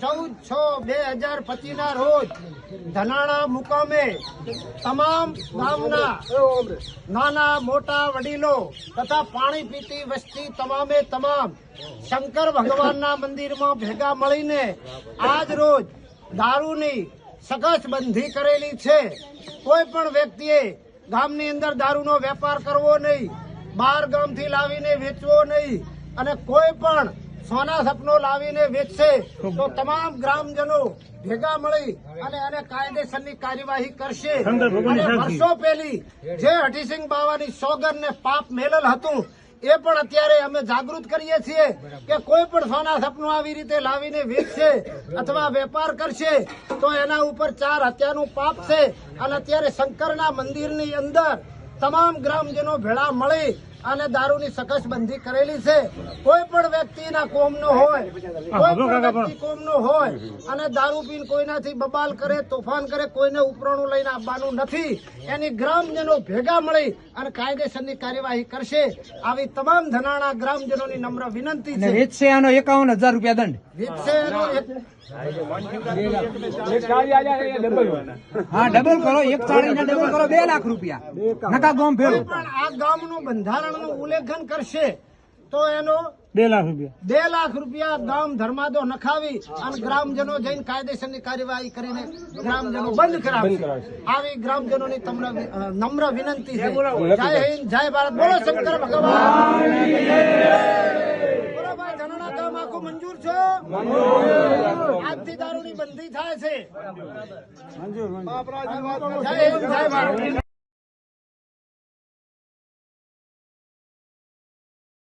ચૌદ છ બે હજાર પચીસ ના રોજ ધનાણા મુકામે તમામ ગામના નાના મોટા વડીલો તથા પાણી પીતી વસ્તી તમામે તમામ શંકર ભગવાનના મંદિરમાં ભેગા મળીને આજ રોજ દારૂની સખત બંધી કરેલી છે. કોઈ પણ વ્યક્તિએ ગામની અંદર દારૂનો વેપાર કરવો નહીં, બહાર ગામથી લાવીને વેચવો નહીં અને કોઈ પણ સોના સપનો લાવીને વેચશે તો તમામ ગ્રામજનો ભેગા મળી અને એને કાયદેસરની કાર્યવાહી કરશે. અને વર્ષો પહેલી જે હઠીસિંહ બાવાની સોગન ને પાપ મેલલ હતું એ પણ અત્યારે અમે જાગૃત કરીએ છીએ કે કોઈ પણ સોના સપનું આવી રીતે લાવીને વેચશે અથવા વેપાર કરશે તો એના ઉપર ચાર હત્યાનું પાપ છે. અને અત્યારે શંકરના મંદિરની અંદર તમામ ગ્રામજનો ભેળા મળી અને દારૂની સખત બંધી કરેલી છે. કોઈ પણ વ્યક્તિના કોમનો હોય કોઈ પણ વ્યક્તિ કોમનો હોય અને દારૂ પીન કોઈનાથી બબાલ કરે તોફાન કરે કોઈને ઉપરાણું લઈને આવવાનું નથી. એની ગ્રામજનો ભેગા મળી અને કાયદેસરની કાર્યવાહી કરશે. આવી તમામ ધનાણા ગ્રામજનોની નમ્ર વિનંતી છે. વેચશે આનો એકાવન હજાર રૂપિયા દંડ. વેચશે એનો હા ડબલ કરો એક ચાળી ડબલ કરો બે લાખ રૂપિયા. નકા ગોમ ભેળું. પણ આ ગામનું બંધારણનું ઉલ્લેખન કરશે તો એનો બે લાખ રૂપિયા. બે લાખ રૂપિયા ગામ ધર્માદો નખાવી અને ગ્રામજનો જઈને કાયદેસરની કાર્યવાહી કરીને ગ્રામજનો બંધ કરાવશે. આવી ગ્રામજનોની તમને નમ્ર વિનંતી છે. જય હિન્દ જય ભારત. બોલો શંકર ભગવાન. બોલો ભાઈ ધનાણા આખું મંજૂર છો? આજથી દારૂની બંધી થાય છે. જય હિન્દ જય ભારત.